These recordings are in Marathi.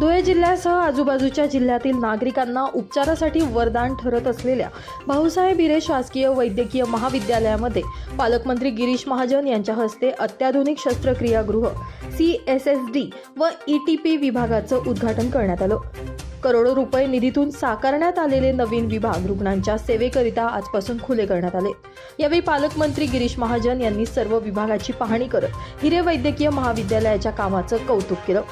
धुळे जिल्ह्यासह आजूबाजूच्या जिल्ह्यातील नागरिकांना उपचारासाठी वरदान ठरत असलेल्या भाऊसाहेब हिरे शासकीय वैद्यकीय महाविद्यालयामध्ये पालकमंत्री गिरीश महाजन यांच्या हस्ते अत्याधुनिक शस्त्रक्रियागृह सी एस एस डी व ई टी पी विभागाचं उद्घाटन करण्यात आलं. करोडो रुपये निधीतून साकारण्यात आलेले नवीन विभाग रुग्णांच्या सेवेकरिता आजपासून खुले करण्यात आले. यावेळी पालकमंत्री गिरीश महाजन यांनी सर्व विभागाची पाहणी करत हिरे वैद्यकीय महाविद्यालयाच्या कामाचं कौतुक केलं.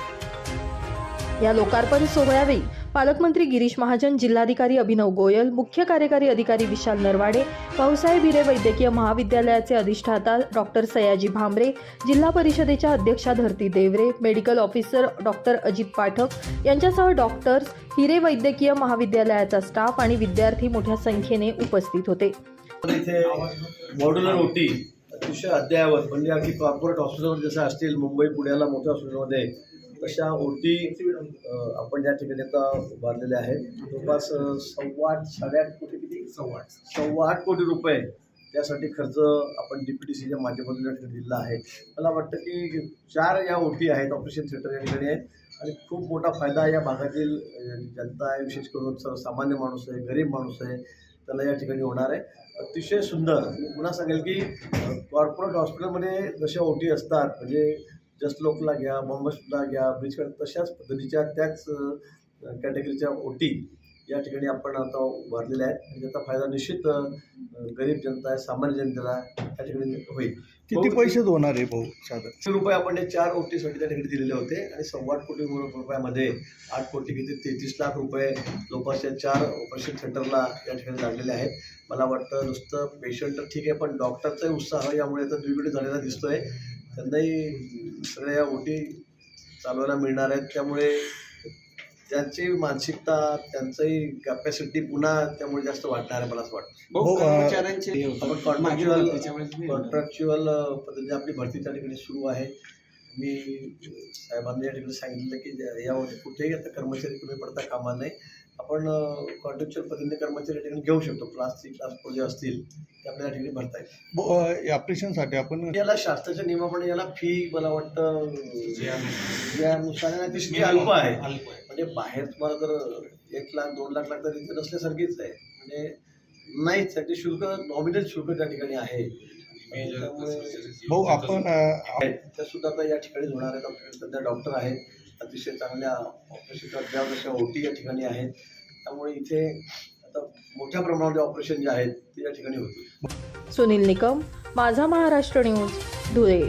या लोकार्पण सोहळ्यावेळी पालकमंत्री गिरीश महाजन जिल्हाधिकारी अभिनव गोयल मुख्य कार्यकारी अधिकारी विशाल नरवाडे भाऊसाहेब हिरे वैद्यकीय महाविद्यालयाचे अधिष्ठाता डॉक्टर सयाजी भांबरे जिल्हा परिषदेच्या अध्यक्षा Dharti Devare medical officer doctor Ajit Pathak यांच्यासह डॉक्टर्स हिरे वैद्यकीय महाविद्यालयाचा स्टाफ आणि विद्यार्थी मोठ्या संख्येने उपस्थित होते. मॉड्युलर ओटी अतिशय अद्ययावत म्हणजे अगदी कॉर्पोरेट हॉस्पिटल जसं असतील मुंबई पुण्याला मोठ्या हॉस्पिटलमध्ये तशा ओटी आपण या ठिकाणी आता उभारलेल्या आहेत जवळपास सव्वा आठ साडेआठ कोटी किती? सव्वा आठ सव्वा आठ कोटी रुपये त्यासाठी खर्च आपण डी पी टी सीच्या माध्यमातून दिलेला आहे. मला वाटतं की चार या ओटी आहेत ऑपरेशन थिएटर या ठिकाणी आहेत. आणि खूप मोठा फायदा या भागातील जनता आहे विशेष करून सर्वसामान्य माणूस आहे गरीब माणूस आहे त्याला या ठिकाणी होणार आहे. अतिशय सुंदर मी पुन्हा सांगेल की कॉर्पोरेट हॉस्पिटलमध्ये जशा ओटी असतात म्हणजे जस्ट लोकला घ्या बॉम्बस्टला घ्या ब्रिज तशाच पद्धतीच्या त्याच कॅटेगरीच्या ओटी या ठिकाणी आपण आता उभारलेल्या आहेत. आणि त्याचा फायदा निश्चित गरीब जनता आहे सामान्य जनतेला या ठिकाणी होईल. किती पैसे होणार आहे भाऊ साधारण? रुपये आपण हे चार ओटीसाठी त्या ठिकाणी दिलेले होते आणि सव्वा कोटी रुपयामध्ये आठ कोटी किती तेहतीस लाख रुपये जवळपासच्या चार ऑपरेशन सेंटरला या ठिकाणी लागलेले आहेत. मला वाटतं नुसतं पेशंट तर ठीक आहे पण डॉक्टरचाही उत्साह यामुळे आता द्विगुणी झालेला दिसतोय. त्यांनाही सगळ्या या ओटी चालवायला मिळणार आहेत. त्यामुळे त्यांची मानसिकता त्यांचंही कॅपॅसिटी पुन्हा त्यामुळे जास्त वाढणार आहे मला असं वाटतं. आपण मागे कॉन्ट्रॅक्च्युअल नाही. कॉन्ट्रॅक्च्युअल पद्धतीने आपली भरती त्या ठिकाणी सुरू आहे. मी साहेबांनी या ठिकाणी सांगितलं की यामध्ये कुठेही आता कर्मचारी कमी पडता कामा नये. आपण कॉन्ट्रॅक्च्युअल पद्धतीने कर्मचारी या ठिकाणी घेऊ शकतो. क्लास फोर जे असतील ते आपल्या या ठिकाणी भरता येईल ऑपरेशनसाठी आपण याला शास्त्राच्या नियमाप्रमाणे याला फी मला वाटतं यानुसार ती फी अल्प आहे. म्हणजे बाहेर तुम्हाला जर एक लाख दोन लाख लाख तर इथे नसल्यासारखीच आहे. म्हणजे नाहीच त्याचे शुल्क नॉमिनल शुल्क त्या ठिकाणी आहे. त्यामुळे भाऊ आपण त्या सुद्धा आता या ठिकाणी होणार आहेत. आपल्याकडे सध्या डॉक्टर आहेत. अतिशय चांगल्या ऑपरेशन ज्या जशा ओटी या ठिकाणी आहेत. त्यामुळे इथे आता मोठ्या प्रमाणावर ऑपरेशन जे आहेत ते या ठिकाणी होतील. सुनील निकम माझा महाराष्ट्र न्यूज धुळे.